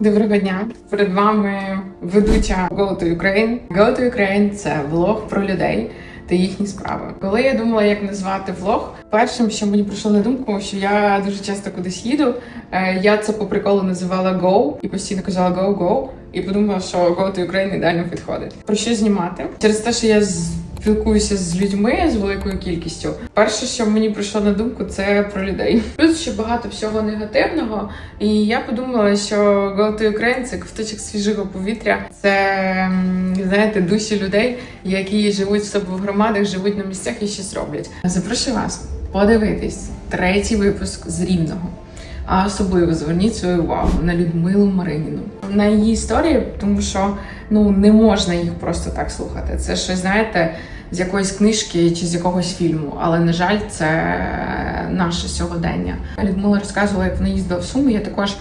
Доброго дня! Перед вами ведуча Go to Ukraine. Go to Ukraine – це влог про людей та їхні справи. Коли я думала, як назвати влог, першим, що мені прийшло на думку, що я дуже часто кудись їду. е, Я це по приколу називала Go і постійно казала Go, Go. І подумала, що Go to Ukraine ідеально підходить. Про що знімати? Через те, що я спілкуюся з людьми з великою кількістю. Перше, що мені прийшло на думку, це про людей. Плюс ще багато всього негативного. І я подумала, що Go to Ukraine – це ковточок свіжого повітря. Це знаєте, душі людей, які живуть в себе в громадах, живуть на місцях і щось роблять. Запрошую вас подивитись третій випуск з Рівного. А особливо зверніть свою увагу на Людмилу Мариніну, на її історії, тому що ну не можна їх просто так слухати. Це щось, знаєте, з якоїсь книжки чи з якогось фільму. Але на жаль, це наше сьогодення. Людмила розказувала, як вона їздила в Суми. Я також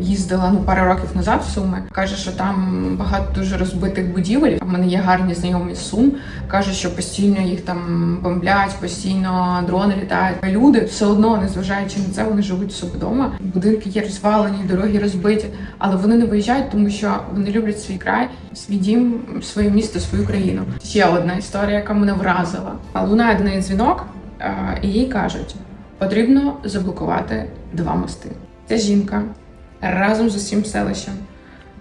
їздила ну пару років назад в Суми. Каже, що там багато дуже розбитих будівель. У мене є гарні знайомі з Сум. Каже, що постійно їх там бомблять, постійно дрони літають. Люди все одно, незважаючи на це, вони живуть у себе вдома. Будинки є розвалені, дороги розбиті, але вони не виїжджають, тому що вони люблять свій край, свій дім, своє місто, свою країну. Ще одна історія, яка мене вразила. Лунає до неї дзвінок, е, і їй кажуть, потрібно заблокувати два мости. Ця жінка разом з усім селищем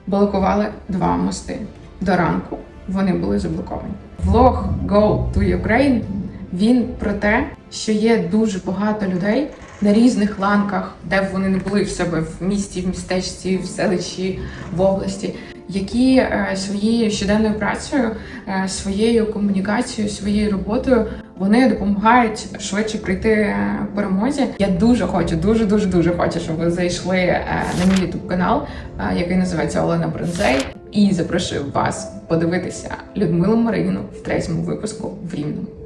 блокували два мости. До ранку вони були заблоковані. Влог Go to Ukraine він про те, що є дуже багато людей на різних ланках, де б вони не були в себе в місті, в містечці, в селищі, в області, які е, своєю щоденною працею, е, своєю комунікацією, своєю роботою вони допомагають швидше прийти е, перемозі. Я дуже хочу, дуже дуже дуже хочу, щоб ви зайшли на мій ютуб канал, який називається Олена Бронзей, і запрошую вас подивитися Людмилу Мариніну в третьому випуску в Рівному.